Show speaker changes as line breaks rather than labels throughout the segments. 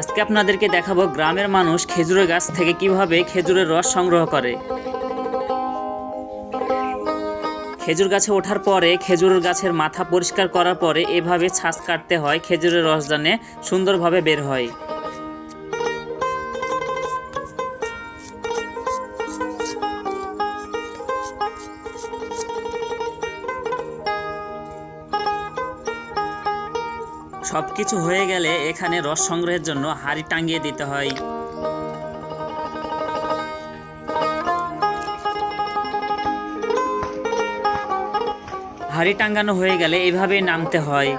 আজকে আপনাদেরকে দেখাবো গ্রামের মানুষ খেজুরের গাছ থেকে কীভাবে খেজুরের রস সংগ্রহ করে। খেজুর গাছে ওঠার পরে খেজুরের গাছের মাথা পরিষ্কার করার পরে এভাবে ছাঁচ কাটতে হয়, খেজুরের রস জানে সুন্দরভাবে বের হয়। সবকিছু হয়ে গেলে এখানে রস সংগ্রহের জন্য হাড়ি টাঙ্গিয়ে দিতে হয়। হাড়ি টাঙ্গানো হয়ে গেলে এভাবে নামতে হয়।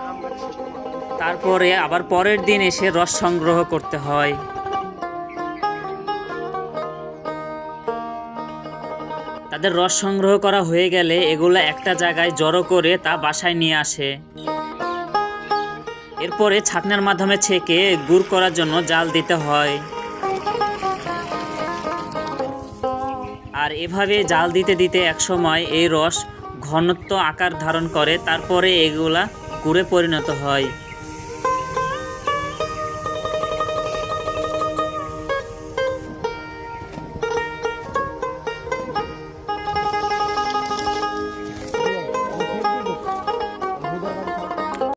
তারপরে আবার পরের দিন এসে রস সংগ্রহ করতে হয়। তাদের রস সংগ্রহ করা হয়ে গেলে এগুলো একটা জায়গায় জড়ো করে তা বাসায় নিয়ে আসে। এরপরে ছাকনার মাধ্যমে ছেঁকে গুড় করার জন্য জাল দিতে হয়। আর এভাবে জাল দিতে দিতে একসময় এই রস ঘনত্ব আকার ধারণ করে, তারপরে এগুলা গুড়ে পরিণত হয়।